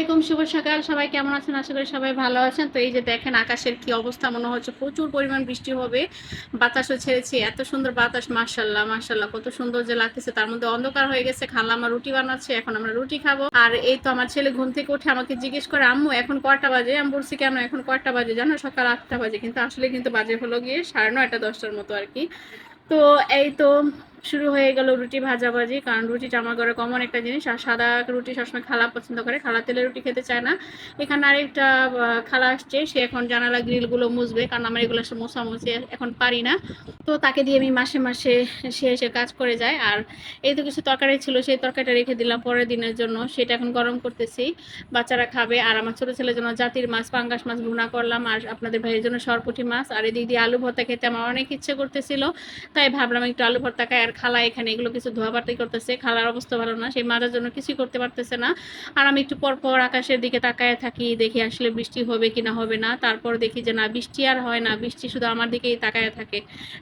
আলাইকুম, শুভ সকাল। সবাই কেমন আছেন? আশা করি সবাই ভালো আছেন। তো এই যে দেখেন আকাশের কি অবস্থা, মনে হচ্ছে প্রচুর পরিমাণ বৃষ্টি হবে। বাতাসও ছেড়েছি, এত সুন্দর বাতাস মার্শাল্লাহ মার্শাল্লাহ কত সুন্দর যে লাগতেছে। তার মধ্যে অন্ধকার হয়ে গেছে, খালা আমার রুটি বানাচ্ছে, এখন আমরা রুটি খাব। আর এই তো আমার ছেলে ঘুম থেকে উঠে আমাকে জিজ্ঞেস করে, আম্মু, এখন কয়টা বাজে? আমি বলছি, কেন এখন কয়টা বাজে? জানো, সকাল আটটা বাজে, কিন্তু আসলে কিন্তু বাজে হলো গিয়ে সাড়ে নয়টা, দশটার মতো আর কি। তো এই তো শুরু হয়ে গেল রুটি ভাজাভাজি, কারণ রুটিটা আমার ঘরে কমন একটা জিনিস, আর সাদা রুটি সবসময় খালা পছন্দ করে। খালা তেলের রুটি খেতে চায় না। এখানে আরেকটা খালা আসছে, সে এখন জানালা গ্রিলগুলো মুছবে, কারণ আমার এগুলো সব মোছামুছি এখন পারি না। তো তাকে দিয়ে আমি মাসে মাসে সে এসে কাজ করে যায়। আর এই তো কিছু তরকারি ছিল, সেই তরকারিটা রেখে দিলাম পরের দিনের জন্য। সেটা এখন গরম করতেছি। বাচ্চারা খাবে। আর আমার ছোটো ছেলের জন্য জাতির মাছ, পাঙ্গাস মাছ ভুনা করলাম। আর আপনাদের ভাইয়ের জন্য সরপুটি মাছ। আর এদিক দিয়ে আলু ভর্তা খেতে আমার অনেক ইচ্ছে করতেছিল। তাই ভাবলাম একটু আলু ভর্তা খাই। আর খালা এখানে এগুলো কিছু ধোয়াবাতি করতেছে, খালার অবস্থা ভালো না সেই মাজার জন্য কিছুই করতে পারতেছে না। আর আমি একটু পর পর আকাশের দিকে তাকায় থাকি, দেখি আসলে বৃষ্টি হবে কি না হবে না। তারপর দেখি যে না, বৃষ্টি আর হয় না, বৃষ্টি শুধু আমার দিকেই তাকায় থাকে।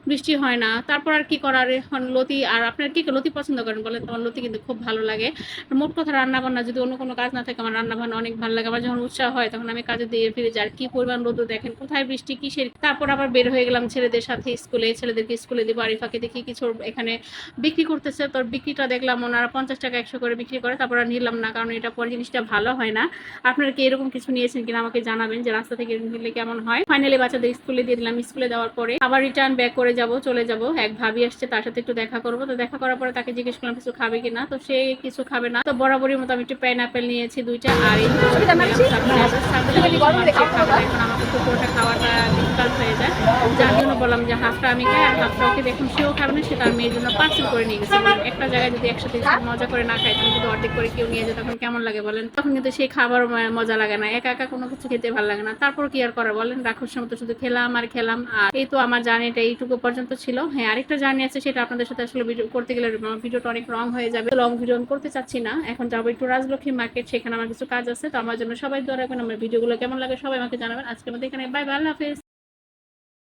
বৃষ্টি হয় না। তারপর আর কি করার? এখন লতি, আর আপনার কি লতি পছন্দ করেন বলেন? তোমার লতি কিন্তু খুব ভালো লাগে। মোট কথা রান্না বান্না যদি অন্য কোনো কাজ না থাকে, আমার রান্না বান্না অনেক ভালো লাগে। আমার যখন উৎসাহ হয়, তখন আমি কাজে দিয়ে ফিরে যাই। কি পরিমাণ রোদ দেখেন, কোথায় বৃষ্টি, কিসের? তারপর আবার বের হয়ে গেলাম ছেলেদের সাথে স্কুলে। ছেলেদেরকে স্কুলে দিব, আরিফাকে দেখি কিছু এখানে বিক্রি করতেছে তোর বিক্রিটা দেখলাম ওনারা পঞ্চাশ টাকা একশো করে বিক্রি করে তারপর নিলাম না কারণ এটা পরে জিনিসটা ভালো হয় না। আপনারা কি এরকম কিছু নিয়েছেন কিনা আমাকে জানাবেন যে রাস্তা থেকে নিলে কেমন হয়। ফাইনালি বাচ্চাদের স্কুলে দিয়ে দিলাম স্কুলে দেওয়ার পরে আবার রিটার্ন ব্যাক করে যাব চলে যাব। এক ভাবি আসছে তার সাথে একটু দেখা করব। তো দেখা করার পরে তাকে জিজ্ঞেস করলাম কিছু খাবে কিনা? তো সে কিছু খাবে না। তো বরাবরই মতো আমি একটু পাইন আপেল নিয়েছি দুইটা আর এই এখন আমাকে তো পুরোটা খাওয়াটা ডিফিকাল্ট হয়ে যায় যার জন্য বললাম যে হাফটা আমি খাই, আর হাফটা ওকে দেখুন, সেও খাবে না সেটা আমি এই জন্য পার্সেল করে নিয়ে গেছি। একটা জায়গায় যদি একসাথে মজা করে না খাই তখন যদি অর্ধেক করে কেউ নিয়ে যায়, তখন কেমন লাগে বলেন? তখন কিন্তু সেই খাবার মজা লাগে না। একা একা কোনো কিছু খেতে ভালো লাগে না। তারপর কি আর করা বলেন? রাখুর সময় তো শুধু খেলাম আর খেলাম, আর এই তো আমার জার্নিটা এইটুকু পর্যন্ত ছিল। হ্যাঁ আরেকটা জার্নি আছে, সেটা আপনাদের সাথে আসলে ভিডিও করতে গেলে ভিডিওটা অনেক রং হয়ে যাবে। লং ভিডিও করতে চাচ্ছি না। এখন যাব একটু রাজলক্ষ্মী মার্কেট সেখানে আমার কিছু কাজ আছে। তো আমার জন্য সবাই দোয়া রাখবেন। আমার ভিডিওগুলো কেমন লাগে সবাই আমাকে জানাবেন। আজকের মধ্যে এখানে বাই বাই আল্লাহ